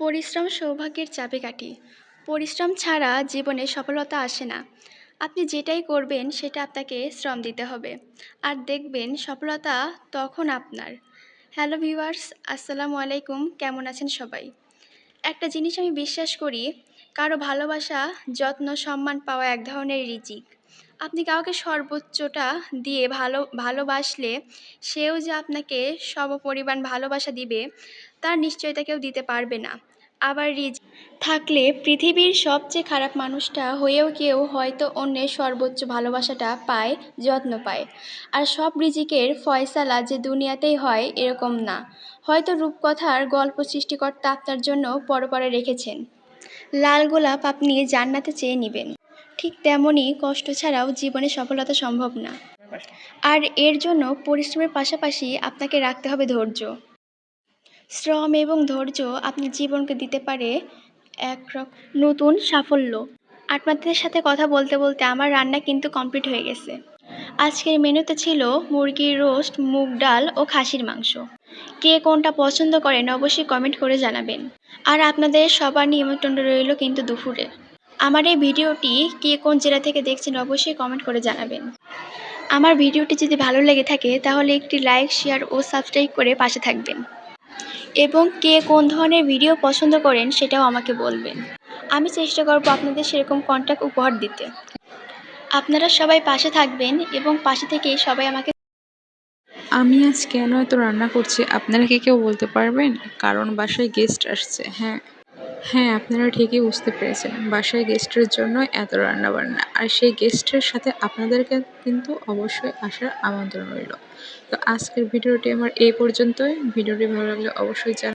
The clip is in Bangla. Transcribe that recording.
পরিশ্রম সৌভাগ্যের চাবিকাঠি। পরিশ্রম ছাড়া জীবনে সফলতা আসে না। আপনি যেটাই করবেন, সেটা আপনাকে শ্রম দিতে হবে। আর দেখবেন, সফলতা তখন আপনার। হ্যালো ভিউয়ার্স, আসসালামু আলাইকুম। কেমন আছেন সবাই? একটা জিনিস আমি বিশ্বাস করি, কারও ভালোবাসা, যত্ন, সম্মান পাওয়া এক ধরনের রিজিক। আপনি কাউকে সর্বোচ্চটা দিয়ে ভালো, ভালোবাসলে সেও যে আপনাকে সমপরিমাণ ভালোবাসা দিবে, তার নিশ্চয়তা কেউ দিতে পারবে না। আবার রিজ, থাকলে পৃথিবীর সবচেয়ে খারাপ মানুষটা হয়েও কেউ হয়তো অন্যের সর্বোচ্চ ভালোবাসাটা পায়, যত্ন পায়। আর সব রিজিকের ফয়সালা যে দুনিয়াতেই হয়, এরকম না। হয়তো রূপকথার গল্প সৃষ্টিকর্তা আপনার জন্য পরপরে রেখেছেন। লাল গোলাপ আপনি জান্নাতে চেয়ে নেবেন। ঠিক তেমনই কষ্ট ছাড়াও জীবনে সফলতা সম্ভব না। আর এর জন্য পরিশ্রমের পাশাপাশি আপনাকে রাখতে হবে ধৈর্য। শ্রম এবং ধৈর্য আপনার জীবনকে দিতে পারে এক নতুন সাফল্য। আপনাদের সাথে কথা বলতে বলতে আমার রান্না কিন্তু কমপ্লিট হয়ে গেছে। আজকের মেনুতে ছিল মুরগির রোস্ট, মুগ ডাল ও খাসির মাংস। কে কোনটা পছন্দ করেন অবশ্যই কমেন্ট করে জানাবেন। আর আপনাদের সবার নিমন্ত্রণ রইল কিন্তু দুপুরে। আমার এই ভিডিওটি কে কোন জেলা থেকে দেখছেন অবশ্যই কমেন্ট করে জানাবেন। আমার ভিডিওটি যদি ভালো লেগে থাকে, তাহলে একটি লাইক শেয়ার ও সাবস্ক্রাইব করে পাশে থাকবেন। এবং কে কোন ধরনের ভিডিও পছন্দ করেন সেটাও আমাকে বলবেন। আমি চেষ্টা করব আপনাদের সেরকম কন্ট্যাক্ট উপহার দিতে। আপনারা সবাই পাশে থাকবেন এবং পাশে থেকে সবাই আমাকে আমি আজ কেন এত রান্না করছি? আপনারা কি কেউ বলতে পারবেন? কারণ বাসায় গেস্ট আসছে হ্যাঁ। হ্যাঁ আপনারা ঠিকই বুঝতে পেরেছেন। বাসায় গেস্টের জন্য এত রান্না বান্না আর সেই গেস্টের সাথে আপনাদেরকে কিন্তু অবশ্যই আসার আমন্ত্রণ রইল। তো আজকের ভিডিওটি আমার এই পর্যন্তই। ভিডিওটি ভালো লাগলে অবশ্যই